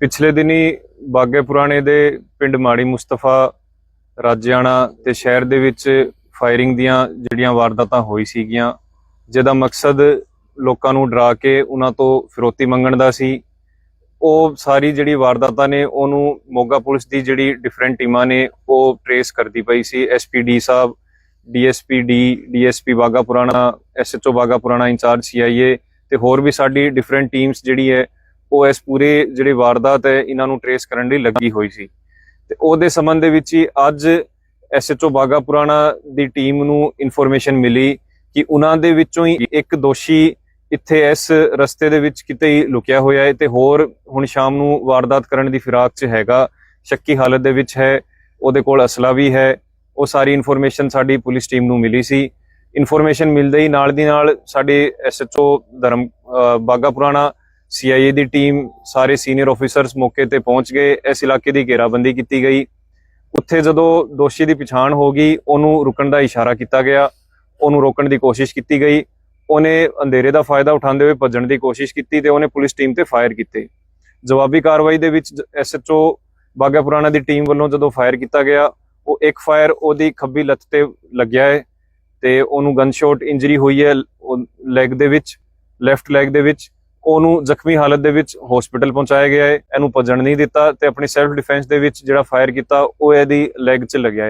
ਪਿਛਲੇ ਦਿਨੀ ਬਾਗੇ ਪੁਰਾਣੇ ਦੇ ਪਿੰਡ ਮਾੜੀ ਮੁਸਤਫਾ, ਰਾਜਿਆਣਾ ਤੇ ਸ਼ਹਿਰ ਦੇ ਵਿੱਚ ਫਾਇਰਿੰਗ ਦੀਆਂ ਜਿਹੜੀਆਂ ਵਾਰਦਾਤਾਂ ਹੋਈ ਸੀਗੀਆਂ, ਜਿਹਦਾ ਮਕਸਦ ਲੋਕਾਂ ਨੂੰ ਡਰਾ ਕੇ ਉਹਨਾਂ ਤੋਂ ਫਿਰੋਤੀ ਮੰਗਣ ਦਾ ਸੀ। ਉਹ ਸਾਰੀ ਜਿਹੜੀ ਵਾਰਦਾਤਾਂ ਨੇ, ਉਹਨੂੰ ਮੋਗਾ ਪੁਲਿਸ ਦੀ ਜਿਹੜੀ ਡਿਫਰੈਂਟ ਟੀਮਾਂ ਨੇ, ਉਹ ਟਰੇਸ ਕਰਦੀ ਪਈ ਸੀ। ਐਸਪੀਡੀ ਸਾਹਿਬ DSP D DSP Bagha Purana SHO ਬਾਗਾ ਪੁਰਾਣਾ ਇੰਚਾਰਜ ਸੀਆਈਏ ਤੇ ਹੋਰ ਵੀ ਸਾਡੀ ਡਿਫਰੈਂਟ ਟੀਮਸ ਜਿਹੜੀ ਹੈ ਉਹ ਇਸ ਪੂਰੇ ਜਿਹੜੇ ਵਾਰਦਾਤ ਹੈ, ਇਹਨਾਂ ਨੂੰ ਟਰੇਸ ਕਰਨ ਲਈ ਲੱਗੀ ਹੋਈ ਸੀ। ਤੇ ਉਹਦੇ ਸੰਬੰਧ ਦੇ ਵਿੱਚ ਹੀ ਅੱਜ ਐਸਐਚਓ ਬਾਗਾ ਪੁਰਾਣਾ ਦੀ ਟੀਮ ਨੂੰ ਇਨਫੋਰਮੇਸ਼ਨ ਮਿਲੀ ਕਿ ਉਹਨਾਂ ਦੇ ਵਿੱਚੋਂ ਹੀ ਇੱਕ ਦੋਸ਼ੀ ਇੱਥੇ ਇਸ ਰਸਤੇ ਦੇ ਵਿੱਚ ਕਿਤੇ ਹੀ ਲੁਕਿਆ ਹੋਇਆ ਹੈ ਤੇ ਹੋਰ ਹੁਣ ਸ਼ਾਮ ਨੂੰ ਵਾਰਦਾਤ ਕਰਨ ਦੀ ਫਿਰਾਕ 'ਚ ਹੈਗਾ। ਸ਼ੱਕੀ ਹਾਲਤ ਦੇ ਵਿੱਚ ਹੈ, ਉਹਦੇ ਕੋਲ ਅਸਲਾ ਵੀ ਹੈ। ਉਹ ਸਾਰੀ ਇਨਫੋਰਮੇਸ਼ਨ ਸਾਡੀ ਪੁਲਿਸ ਟੀਮ ਨੂੰ ਮਿਲੀ ਸੀ। ਇਨਫੋਰਮੇਸ਼ਨ ਮਿਲਦੇ ਹੀ ਨਾਲ ਦੀ ਨਾਲ ਸਾਡੇ ਐਸਐਚਓ ਧਰਮ, ਅਹ ਬਾਗਾ ਪੁਰਾਣਾ ਸੀਆਈਏ ਦੀ ਟੀਮ ਸਾਰੇ ਸੀਨੀਅਰ ਆਫੀਸਰਸ ਮੌਕੇ ਤੇ ਪਹੁੰਚ ਗਏ। ਇਸ ਇਲਾਕੇ ਦੀ ਘੇਰਾਬੰਦੀ ਕੀਤੀ ਗਈ। ਉੱਥੇ ਜਦੋਂ ਦੋਸ਼ੀ ਦੀ ਪਛਾਣ ਹੋ ਗਈ, ਉਹਨੂੰ ਰੁਕਣ ਦਾ ਇਸ਼ਾਰਾ ਕੀਤਾ ਗਿਆ। ਉਹਨੂੰ ਰੋਕਣ ਦੀ ਕੋਸ਼ਿਸ਼ ਕੀਤੀ ਗਈ। ਉਹਨੇ ਅੰਧੇਰੇ ਦਾ ਫਾਇਦਾ ਉਠਾਉਂਦੇ ਹੋਏ ਭੱਜਣ ਦੀ ਕੋਸ਼ਿਸ਼ ਕੀਤੀ ਤੇ ਉਹਨੇ ਪੁਲਿਸ ਟੀਮ ਤੇ ਫਾਇਰ ਕੀਤੇ। ਜਵਾਬੀ ਕਾਰਵਾਈ ਦੇ ਵਿੱਚ ਐਸਐਚਓ ਬਾਗਾ ਪੁਰਾਣਾ ਦੀ ਟੀਮ ਵੱਲੋਂ ਜਦੋਂ ਫਾਇਰ ਕੀਤਾ ਗਿਆ, ਉਹ ਇੱਕ ਫਾਇਰ ਉਹਦੀ ਖੱਬੀ ਲੱਤ ਤੇ ਲੱਗਿਆ ਹੈ ਤੇ ਉਹਨੂੰ ਗਨ ਸ਼ਾਟ ਇੰਜਰੀ ਹੋਈ ਹੈ ਲੈਗ ਦੇ ਵਿੱਚ ਲੈਫਟ ਲੈਗ ਦੇ ਵਿੱਚ। ਉਹਨੂੰ ਜ਼ਖਮੀ ਹਾਲਤ ਦੇ ਵਿੱਚ ਹਸਪੀਟਲ ਪਹੁੰਚਾਇਆ ਗਿਆ ਹੈ। ਇਹਨੂੰ ਭੱਜਣ ਨਹੀਂ ਦਿੱਤਾ ਤੇ ਆਪਣੀ ਸੈਲਫ ਡਿਫੈਂਸ ਦੇ ਵਿੱਚ ਜਿਹੜਾ ਫਾਇਰ ਕੀਤਾ, ਉਹ ਇਹਦੀ ਲੈਗ 'ਚ ਲੱਗਿਆ